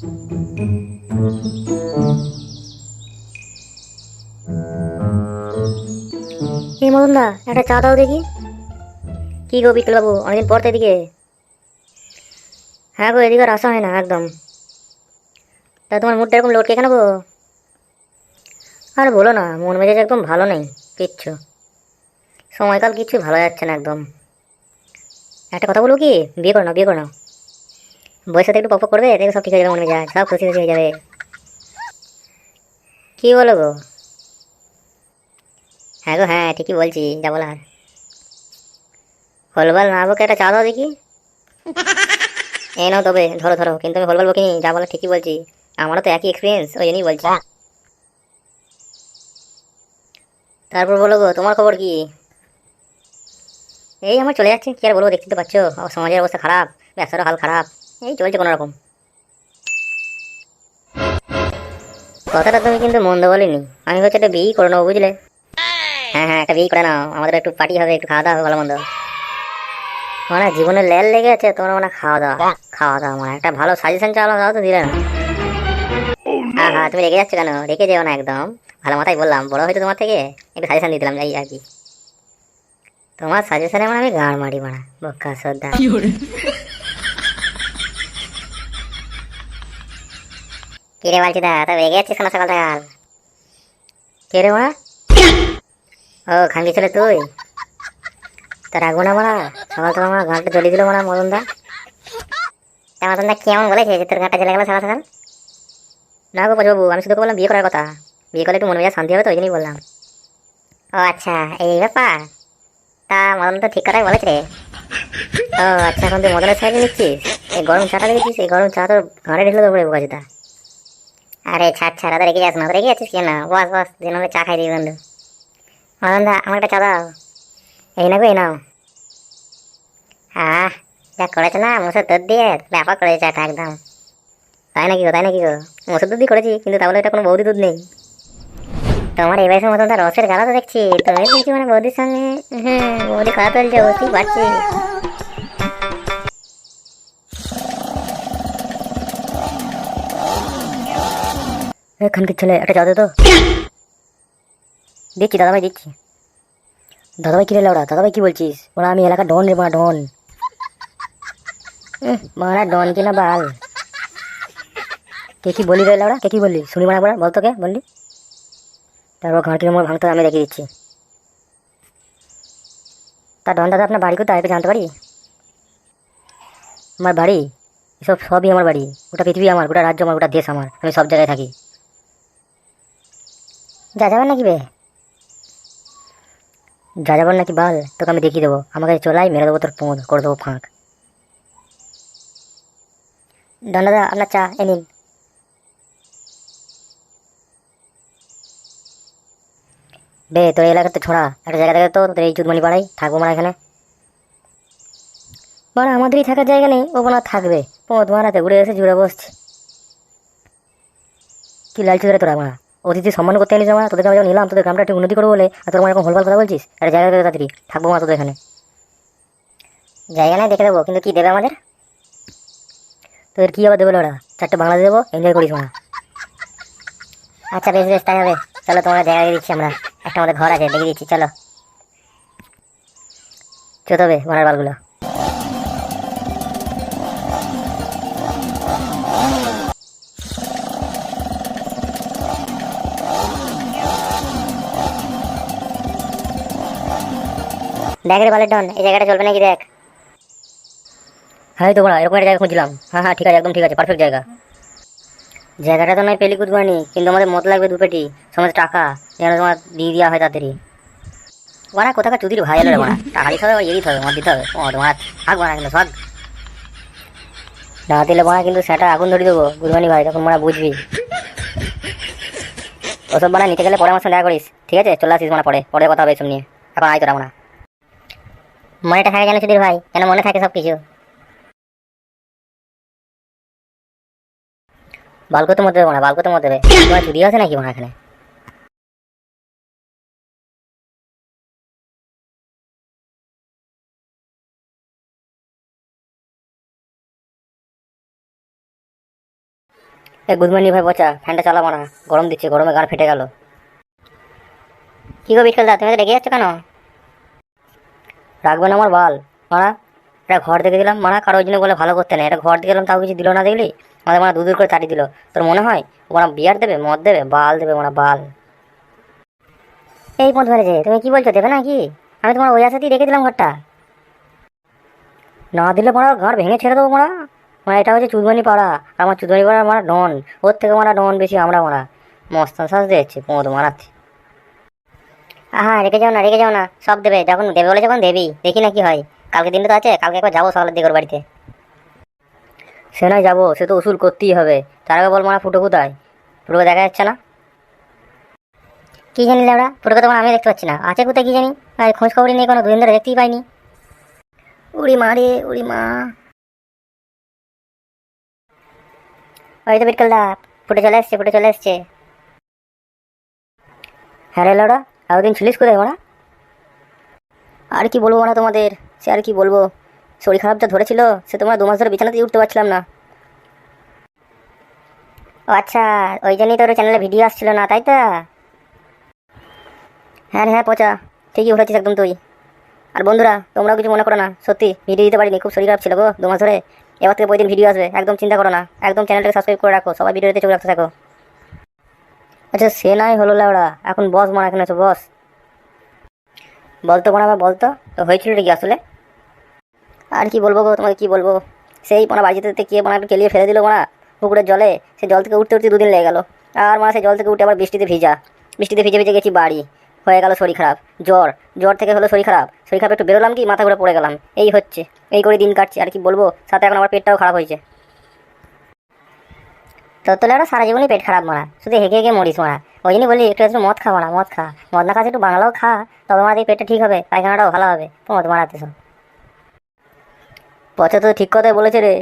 এই মদন দা একটা চা দাও দেখি। কি গো বিট্টু অনেকদিন পর এদিকে। হ্যাঁ গো, এদিকে আর আসা হয় না, একদম। তা তোমার মুডটা এরকম লটকে কেন গো? আর বলো না, মন মেজাজ একদম ভালো নেই, কিচ্ছু। সময়কাল কিচ্ছু ভালো যাচ্ছে না, একদম। একটা কথা বলব কি? বিয়ে করো না বিয়ে করো না সাথে একটু পক করবে, দেখবে সব ঠিক হয়ে যাবে, মন মেজাজ সব খুশি খুশি হয়ে যাবে। কি বলো গো? হ্যাঁ গো হ্যাঁ ঠিকই বলছি, যা বলার। হলবাল না বকে একটা চা দাও দেখি। এই নাও তবে, ধরো ধরো, কিন্তু আমি হলবাল বকিনি, যা বলা ঠিকই বলছি। আমারও তো একই এক্সপিরিয়েন্স ওই জন্যই বলছি। তারপর বলো গো, তোমার খবর কি? এই আমার চলে যাচ্ছে, কি আর বলব, দেখতে তো পাচ্ছ, সমাজের অবস্থা খারাপ, ব্যবসারও হাল খারাপ। এই চলছে কোনো রকম। কথাটা তুমি কিন্তু মন্দ বলিনি। আমি হচ্ছে একটা বিয়ে করে নেব, বুঝলে? হ্যাঁ হ্যাঁ একটা বিয়ে করে নাও। আমাদের একটু পার্টি হবে, একটু খাওয়া দাওয়া হবে, ভালো মন্দ। মানে জীবনে লেল লেগে আছে, তোমার মানে খাওয়া দাওয়া। খাওয়া দাওয়া মানে একটা ভালো সাজেশন চাওয়া দাও তো দিলে না। হ্যাঁ হ্যাঁ তুমি রেখে যাচ্ছ কেন? রেখে যেও না একদম। ভালো মাথায় বললাম, বড় হয়তো তোমার থেকে। একটু সাজেশন দিলাম, যাই, আর কি। তোমার সাজেশনে মানে আমি গাড় মারি মারা বক্কা শ্রদ্ধা। কিরে বলছি দা তা রেগে যাচ্ছিস কেন সকাল সকাল? মারা ও, খাঙ্গি ছেলে তুই? তা রাখব না সকাল সকাল আমার ঘাটটা জ্বলিয়ে দিল মারা মদন দা তা মদন দা কেমন বলেছে যে তোর ঘাটটা জ্বলে গেল সকাল সকাল? না গো বাবু আমি শুধু বললাম বিয়ে করার কথা। বিয়ে করলে একটু মনে মেজাজ শান্তি হবে তো, ওই জন্যই বললাম। ও আচ্ছা এই ব্যাপার। তা মদন তো ঠিক কথাই বলেছে ও আচ্ছা এখন তুই মদনের সাইডে নিচ্ছিস? এই গরম চাটা দেখেছিস? এই গরম চা তোর ঘরে ঢেলে দেবো বোকা যেটা আরে ছাড় ছাড় আদা রেখে যাস না রেখে যাচ্ছিস কেন? বস বস দিন চা খাই দিবি বন্ধু। মদন দা আমার একটা চা দাও। এই না গো, এই নাও। আহ, যা করেছে না, মুসের দুধ দিয়ে? ব্যাপার করেছে চাটা, একদম। তাই নাকি গো, তাই নাকি গো? মুসের দুধই করেছি, কিন্তু তাহলে এটা কোনো বৌদি দুধ নেই। তোমার এই বয়সের মতন তার রসের গালা তো দেখছি। তুমি দেখছি মানে বৌদির সঙ্গে, হুম, বৌদি খারাপ চলছে বুঝতেই পারছি। এখানকার ছেলে একটা চা দে তো? দিচ্ছি, দাদাভাই দিচ্ছি। দাদাভাই কি রে লাউড়া দাদাভাই কি বলছিস? ওরা আমি এলাকা ডন রে মা ডন। মারা ডন কিনা বাল? কে কি বলি রে লাউড়া কে কি বললি? শুনি মারা বল তোকে, বললি। তারপর ঘাঁটির মোড় ভাঙতে আমি দেখিয়ে দিচ্ছি। তা ডন দাদা, আপনার বাড়ি কোথায়? জানতে পারি? আমার বাড়ি? এসব সবই আমার বাড়ি। গোটা পৃথিবী আমার, গোটা রাজ্য আমার, গোটা দেশ আমার। আমি সব জায়গায় থাকি। যা যাবেন নাকি বে? যা যাবেন নাকি বাল, তোকে আমি দেখিয়ে দেবো। আমাকে চলাই মেরে দেবো তোর পোঁদ, করে দেবো ফাঁক। ডন আপনার চা, এ নিন। বে, তোর এলাকাতে ছোড়া। একটা জায়গা থেকে তো তোর এই চুদমণি পাড়াই থাকব মারা এখানে। মারা আমাদেরই থাকার জায়গা নেই, ও বোনা থাকবে। পোঁত মারাতে ঘুরে এসে জুড়ে বসছে। কি লাল ধরে তোরা, মারা। অতিথি সম্মান করতে এলিস আমার তোদের যখন নিলাম, তোদের গ্রামটা একটু উন্নতি করব বলে। আর তোর এরকম ভুলভাল কথা বলছিস? একটা জায়গা থেকে তাড়াতাড়ি। থাকব মা তোদের এখানে। জায়গা নাই, দেখে দেবো। কিন্তু কি দেবে আমাদের? তোদের কী আবার দেবে ওরা চারটে বাংলা দেবো এনজয় করিস মা। আচ্ছা বেশ বেশ, তাই হবে। চলো, তোমরা জায়গা দিচ্ছি আমরা। একটা আমাদের ঘর আছে দেখে দিচ্ছি, চলো। চোতবে ঘরের বালগুলো। দেখ রে বালের এই জায়গাটা চলবে নাকি দেখ। হ্যাঁ তো বড়া, এরকম একটা জায়গা খুঁজলাম হ্যাঁ হ্যাঁ ঠিক আছে, একদম ঠিক আছে পারফেক্ট জায়গা। জায়গাটা তো নয় পেলিকুত বানি কিন্তু আমাদের মত লাগবে দু পেটি, সমাজ টাকা, যেন তোমার দিয়ে দেওয়া হয় তাড়াতাড়ি। মারা কোথাকার চুদির ভাই এলো রে মারা টাকা দিতে হবে ইয়ে দিতে হবে মত দিতে হবে। ও, তোমার থাক মারা কিন্তু, সব। না দিলে মারা কিন্তু সেটা আগুন ধরে দেবো গুরবানি ভাই, তখন মারা বুঝবি। ওসব বানা নিতে গেলে পরে আমার সঙ্গে দেখা করিস, ঠিক আছে? চলে আসিস মানে পরে পরে কথা হবে এসব নিয়ে। এখন আয় তোরা মারা মনেটা থাকে কেন চুদির ভাই? কেন মনে থাকে সব কিছু বালকোতে মধ্যে দেবো না বালকোতে মধ্যে দেবে। তোমার চুরি আছে নাকি মনে এখানে? এ গুদমানি ভাই বচা, ফ্যানটা চালা মারা গরম দিচ্ছে, গরমে গান ফেটে গেল। কি গো বিকেল দা, তুমি তো রেগে যাচ্ছ কেন? রাখবে না আমার বাল। মারা, এটা ঘর দেখে দিলাম মারা কারোর জন্য বলে ভালো করতে নেই। এটা ঘর দেখে দিলাম তাও কিছু দিল না দেখলি? আমাদের মারা দু দূর করে তাড়িয়ে দিল। তোর মনে হয় ওরা বিয়ার দেবে, মদ দেবে, বাল দেবে, মারা বাল? এই পথ মেরেছে তুমি কি বলছো, দেবে না কি আমি তোমার ওই আসাতেই রেখে দিলাম ঘরটা। না দিলে মারা, ঘর ভেঙে ছেড়ে দেবো মারা। মানে এটা হচ্ছে চুদবানি পাড়া। আমার চুদবানি পাড়া মারা ডন ওর থেকে মারা ডন বেশি আমরা মারা। মস্তান সাজ দিয়েছে পদ মারাচ্ছে। হ্যাঁ রেখে যাও না, রেখে যাও না। সব দেবে, যখন দেবে বলে যখন দেবি। দেখি না কি হয়। কালকে দিনটা তো আছে, কালকে একবার যাব সকালের দিকে ওর বাড়িতে। সে নয় যাব, সে তো উসুল করতেই হবে। তার আগে বল মারা ফুটো কোথায়? ফুটো দেখা যাচ্ছে না। কি জানি লেবড়া ফুটোকে তোমার আমি দেখতে পাচ্ছি না। আছে কোথায় কি জানি? আর খোঁজ খবরই নেই কোনো, দুদিন ধরে দেখতেই পাইনি। উড়ি মা রে, উড়ি মা। ওই তো বিটকালদা ফুটে চলে এসছে, ফুটে চলে এসছে। হ্যাঁ রে লেবড়া এতদিন ছিলিস কোথায় মারা? আর কি বলব না তোমাদের? সে আর কি বলব? শরীর খারাপ যা ধরেছিল, সে তোমরা দু মাস ধরে বিছানাতেই উঠতে পারছিলাম না। ও আচ্ছা ওই জন্যই তোর চ্যানেলে ভিডিও আসছিল না, তাই তো? হ্যাঁ হ্যাঁ পচা। ঠিকই বলেছিস একদম তুই। আর বন্ধুরা, তোমরাও কিছু মনে করো না। সত্যি ভিডিও দিতে পারিনি, খুব শরীর খারাপ ছিল গো, দু মাস ধরে। এবার থেকে প্রতিদিন ভিডিও আসবে, একদম চিন্তা করো না। একদম চ্যানেলটাকে সাবস্ক্রাইব করে রাখো, সবাই ভিডিওতে চোখ রাখতে থাকো। আচ্ছা সে নাই হলো লাউড়া এখন বস মারা এখানে আছো, বস। বলতো হয়, বলতো। তো হয়েছিল কি আসলে? আর কি বলব গো, তোমাকে কি বলব? সেই পোনা বাড়িতে যেতে কে পোনা কেলিয়ে ফেলে দিল পোনা পুকুরের জলে। সে জল থেকে উঠতে উঠতে দুদিন লেগে গেল। আর মানে সেই জল থেকে উঠে আবার বৃষ্টিতে ভিজা। বৃষ্টিতে ভিজে ভিজে গেছি বাড়ি। হয়ে গেল শরীর খারাপ। জ্বর। জ্বর থেকে হলো শরীর খারাপ। শরীর খারাপ, একটু বেরোলাম কি, মাথা ঘুরে পড়ে গেলাম। এই হচ্ছে। এই করে দিন কাটছে। আর কি বলব? সাথে এখন আমার পেটটাও খারাপ হয়েছে। তো লেওড়া সারা জীবনই পেট খারাপ মারা। শুধু হেগে হেগে মরিস মারা। ওই জন্যই বলি একটু একটু মদ খা মারা, মদ খা। মদ না খাস একটু বাংলাও খা, তবে মারা পেটটা ঠিক হবে, পায়খানাটাও ভালো হবে। মদ মারাতে সব পচা তো ঠিক কথাই বলেছে রে।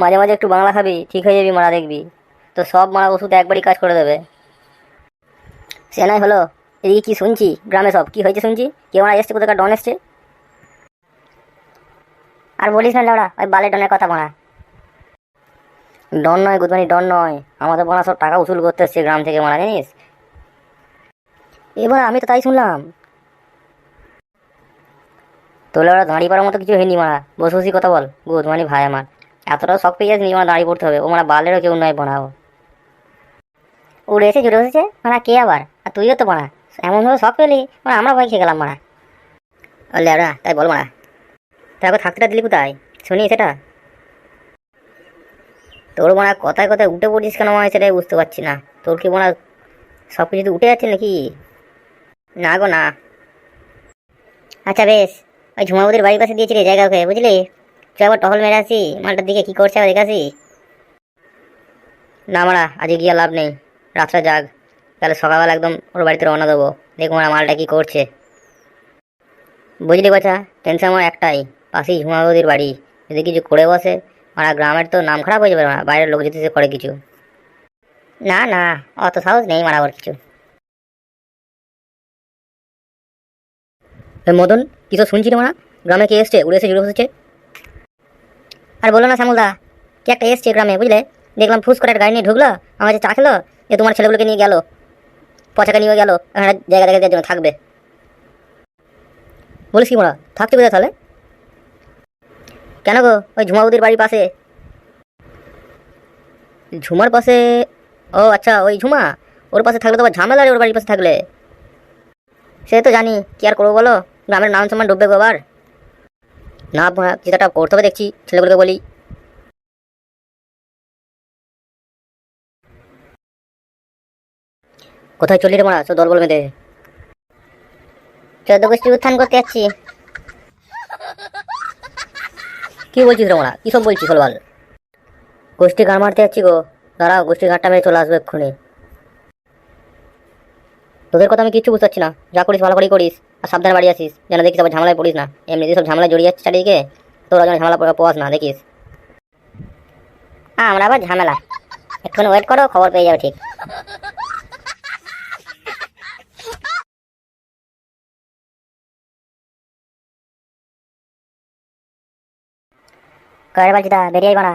মাঝে মাঝে একটু বাংলা খাবি, ঠিক হয়ে যাবি, মারা দেখবি। তো সব মারা ওষুধ একবারই কাজ করে দেবে। সে নাই হলো। এদিকে কি শুনছি? গ্রামে সব কি হয়েছে শুনছি? কেউ মারা এসছে, কোথাকার ডন এসছে? আর বলিস না, লাউড়া, ওই বালে ডনের কথা মারা। ডন নয় গুদমানি ডন নয়। আমাদের বোনা সব টাকা উসুল করতে এসছে গ্রাম থেকে মারা, জানিস? এবার আমি তো তাই শুনলাম। তোলে ওরা দাঁড়িয়ে পড়ার মতো কিছু হয়নি মারা। বসে বসে কথা বল। গুদমানি ভাই আমার। এতটাও শখ পেয়ে যাস নিজে আমার দাঁড়িয়ে পড়তে হবে। ও মারা বালেরও কেউ নয় বানাও উড়ে এসে জুড়ে বসেছে? মারা, কে আবার? আর তুইও তো মারা। এমনভাবে শখ পেলি? মানে আমরা ভয় খেয়ে গেলাম মারা। তাই বল মারা। তারপর থাকতেটা দিলি কোথায়? শুনি সেটা তোর মনে হয় কথায় কথায় উঠে পড়ছিস কেন মনে হয়? সেটাই বুঝতে পারছি না। তোর কি মনে হয় সব কিছু উঠে যাচ্ছে নাকি? না গো, না। আচ্ছা বেশ। ওই ঝুমাবুদের বাড়ির পাশে দিয়েছিলি জায়গা ওকে, বুঝলি? চল একবার টহল মেরে আসি। মালটার দিকে কী করছে আবার দেখাসি? না মারা, আজকে গিয়ে লাভ নেই। রাতটা যাক। তাহলে সকালবেলা একদম ওর বাড়িতে রওনা দেবো। দেখব মারা মালটা কী করছে। বুঝলি বাচ্চা টেনশন আমার একটাই। পাশেই ঝুমাবুদির বাড়ি। যদি কিছু করে বসে মারা গ্রামের তো নাম খারাপ হয়ে যাবে মারা বাইরের লোক যদি করে কিছু। না না, অত সাহস নেই মারা কিছু। মদন কিছু শুনছি মারা? গ্রামে কে এসছে? উড়ে এসে জুড়ে বসেছে আর বলো না শ্যামলদা, কে একটা এসছে গ্রামে, বুঝলে? দেখলাম ফুস করে একটা গাড়ি নিয়ে ঢুকলো, আমার কাছে চা খেলো যে তোমার ছেলেগুলোকে নিয়ে গেল। পচাকে নিয়ে গেল জায়গা দেওয়ার জন্য থাকবে। বলিস কি মোড়া থাকতে কোথায় তাহলে? কেন গো? ওই ঝুমাবুদির বাড়ির পাশে। ঝুমার পাশে? ও আচ্ছা ওই ঝুমা? ওর পাশে থাকলে তো আবার ঝামেলা রে ওর বাড়ির পাশে থাকলে। সে তো জানি, কি আর করব বলো? গ্রামের নাম সম্মান ডুববে গো আবার। না, বোনা যেটা করতে হবে দেখছি, ছেলেগুলোকে বলি। কোথায় চলি রে মারা সব দল বল বেঁধে। চোদ্দ গোষ্ঠী উত্থান করতে যাচ্ছি। কি বলছিস রে মারা? কী সব বলছিস বল গোষ্ঠী গান মারতে যাচ্ছি গো। দাঁড়াও গোষ্ঠী গানটা মেরে চলে আসবে এক্ষুনি। তোদের কথা আমি কিচ্ছু বুঝতে পারছি না। যা করিস, ভালো করেই করিস। আর সাবধানে বাড়ি আসিস। যেন দেখিস আবার ঝামেলায় পড়িস না। এমনিতে সব ঝামেলায় জড়িয়ে যাচ্ছে চারিদিকে। তোরা যেন ঝামেলা পোয়াস না, দেখিস। আমরা আবার ঝামেলা। একটুখানি ওয়েট করো, খবর পেয়ে যাবে ঠিক। কয়ের বালছিটা বেরিয়ে আইবা না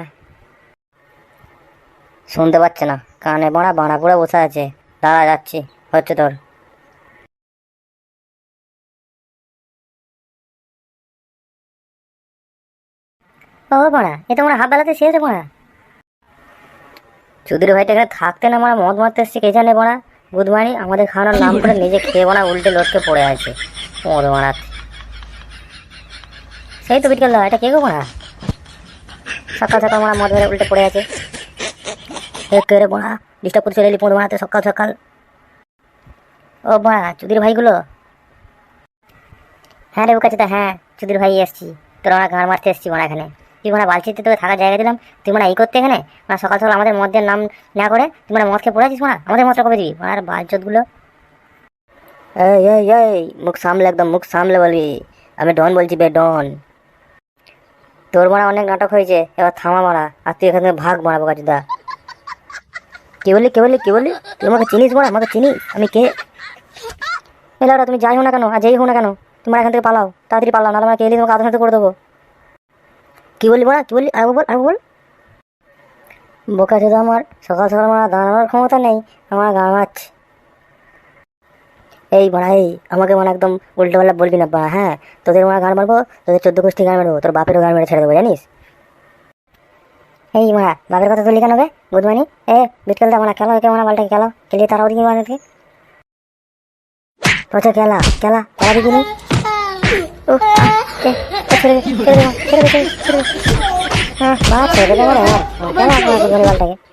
শুনতে পাচ্ছে না। কানে বাড়া বাড়া পড়ে বসে আছে। দাঁড়া, যাচ্ছি। হচ্ছে তোর। ও বাড়া, এ তো হাফ বেলাতে শেষ বাড়া। চৌধুরী ভাইটা এখানে থাকতে না মারা মদ মারতে এসছে, কে জানে বাড়া। বুধবারই আমাদের খাওয়ানোর নাম করে নিজে খেয়ে বানা উল্টে লটকে পড়ে আছে। মদ মারাতে সেই তো বিটকেল এটা কে গো বাড়া? সকাল সকাল মারা মদ মেরে উল্টে পড়ে আছে। এ কে রে ডিস্টার্ব করতে চলে এলি পদ বানাতে সকাল সকাল। ও বাড়া চুদির ভাইগুলো? হ্যাঁ রে বুকাচিতা হ্যাঁ চুদির ভাই এসছি। তোর আমরা গান মারতে এসছি মানে এখানে। তুই মানে বালছিতে তোকে থাকার জায়গা দিলাম? তুই মানে এই করতে এখানে? মানে সকাল সকাল আমাদের মদের নাম না করে তুই মানে মদ খেয়ে পড়ে আছিস মানে আমাদের মদটা কবে দিবি? আর বালচতগুলো এই, মুখ সামলে, একদম মুখ সামলে বলবি। আমি ডন বলছি বে, ডন। তোর মারা অনেক নাটক হয়েছে, এবার থামা মারা, আর তুই এখান থেকে ভাগ মারা বোকাচুদা কি বললি কি বললি কি বললি? তুই আমাকে চিনিস মারা? আমাকে চিনিস? আমি কে? এলারা তুমি যাই হো না কেন, আর যেই হো না কেন তোমার এখান থেকে পালাও, তাড়াতাড়ি পালাও, নাহলে আমাকে এলি তোমাকে আধা করে দেবো। কি বললি বলা কি বললি? আর বল আর বল। বোকা চোদা আমার সকাল সকাল আমার দাঁড়ানোর ক্ষমতা নেই, আমার গান মারছে এই এই আমাকে মানে একদম উল্টো পাল্টা বলবি না বাড়া হ্যাঁ? তোদের মানে গান মারবো তোদের চোদ্দ গোষ্ঠী গান মারবো তোর বাপেরও গান মেরে ছেড়ে দেবো জানিস? এই মারা বাপের কথা তুলি কেন বে বুধমানি এ বিটকেলটা মানে খেলা কে মানে বালটাকে খেলা খেলিয়ে তারাও দিকে মানে প্রচুর খেলা খেলা খেলা দিকে এ, ছেড়ে দে, দে, দে, দে, হ্যাঁ, বাপ ছেড়ে দে মানে, হ্যাঁ, খেলা বালটাকে